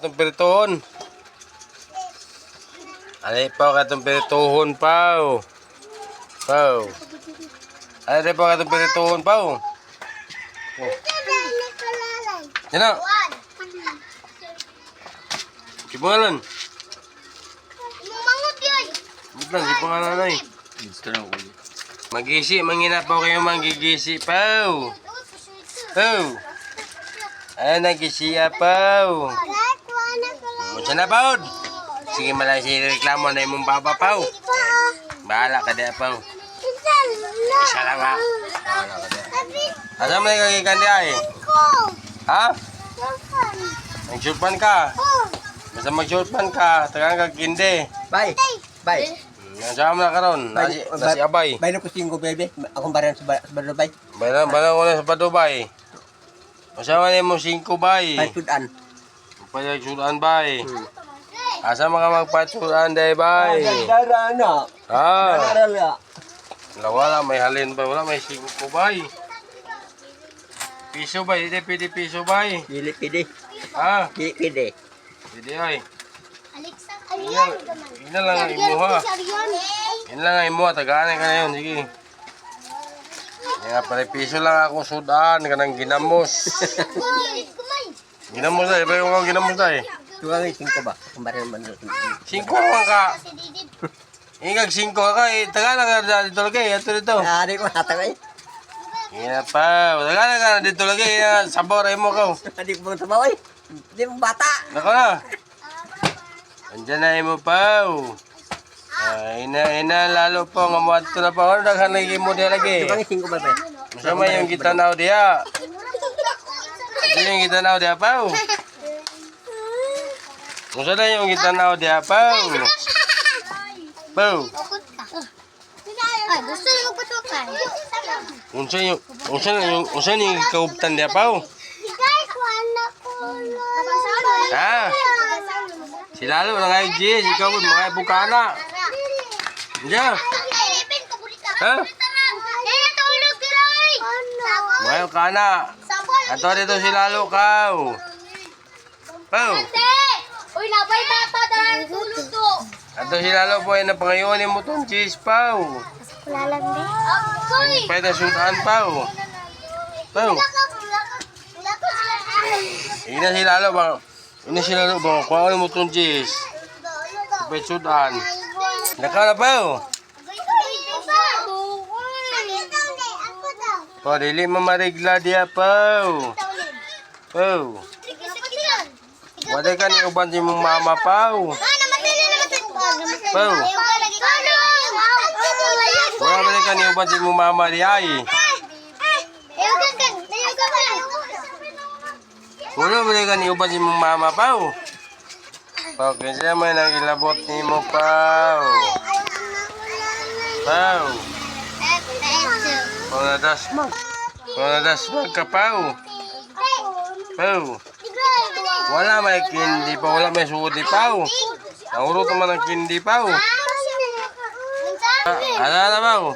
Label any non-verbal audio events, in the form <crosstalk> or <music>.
Itong pirituhon. Alay po katong pirituhon pao. Pao. Alay po katong pirituhon pao. Oh. Yan na. Kipangalan. Mangut yun. Wait lang, kipangalan na eh. Gusto na ulo. Magisi, mangina po kayo magigisi pao. Pao. Ayan, nagisiya pao. Munsa paod. Sige malay si reklamo na imong baba pao. Bahala ka di pao. Isa lang ha. Bahala ka di. Asa mo na kagikan di ay? Ha? Mag-shortpan ka. Basta mag-shortpan ka. Tagang kag kindi. Bye. Bye. Nasama mo na karon. Nasi, nasi abay. Na ko singgo, baby. Akong baran sa sa Badubay. Balang balang ko na sa Padubay. Masama na mo 5 bay. Bye, sudan. Pagsudan bay. Asa mga magpatsudan day bay. Dara na. Ah, Dara na. wala wala may halin ba wala may 5 bay. Piso bay, hindi pwede piso bay. Pili, pili. Ah, Pili, pili. pwede ay. Alexa, Yan, yan lang ang imo ha. Yan lang ang imo, tagaan ka na yun, sige. Yan nga pala, piso lang ako sudan, kanang ginamos. Ginamos ay, pero kung ginamos ay. Tuwa nga singko ba? Akong baran man. Singko man ka. Ingag singko ka, eh, taga lang ka dito lagi, ito dito. Ari ko hatang ay. Yan pa, taga lang ka dito lagi, yan, sabor ay mo ka. <laughs> Adi ko sa baway. Di mo bata. Nako na. Andiyan na imo pa. Ah, ina ina lalo po nga mo ato na pa ano daghan lagi mo dia lagi. Tuwa nga singko ba ba? Masama yung gitanaw dia. Ito yung gitanaw dia pa. Musa na yung gitanaw dia pa. Pau. Ay, gusto niyo magpatukan. Unsa yung unsa yung unsa yung kauptan dia pa. Guys, wala ko Ha? Si lalo na ngay Jis, ikaw mo mga bukana. Diyan. Ha? Mga kana. Ato dito si lalo ka. Pau. Uy, nabay tata dahil tulog to. Ato si lalo po ay napangayon mo tong cheese pau. Lalang din. Agoy! Pwede suntaan pau. Pau. Ina si lalo ba? Ina si lalo ba? Kuha mo tong cheese. Pwede suntaan. Naka na pau. Po, dili mo marigla diya pau. Pau. Wala ka ni uban si mong mama pau. Pau. Wala ka ni uban si mong mama diya ay. Wala ba ka ni uban si mong mama pau. Pau, kinsa man ang ilabot ni mo pau. Pau. Pau na dasmag. Na dasmag ka pau. Pau. Wala may kindi pa, wala may sudi pau. Naurot naman ang kindi. Ah, Ala na pau.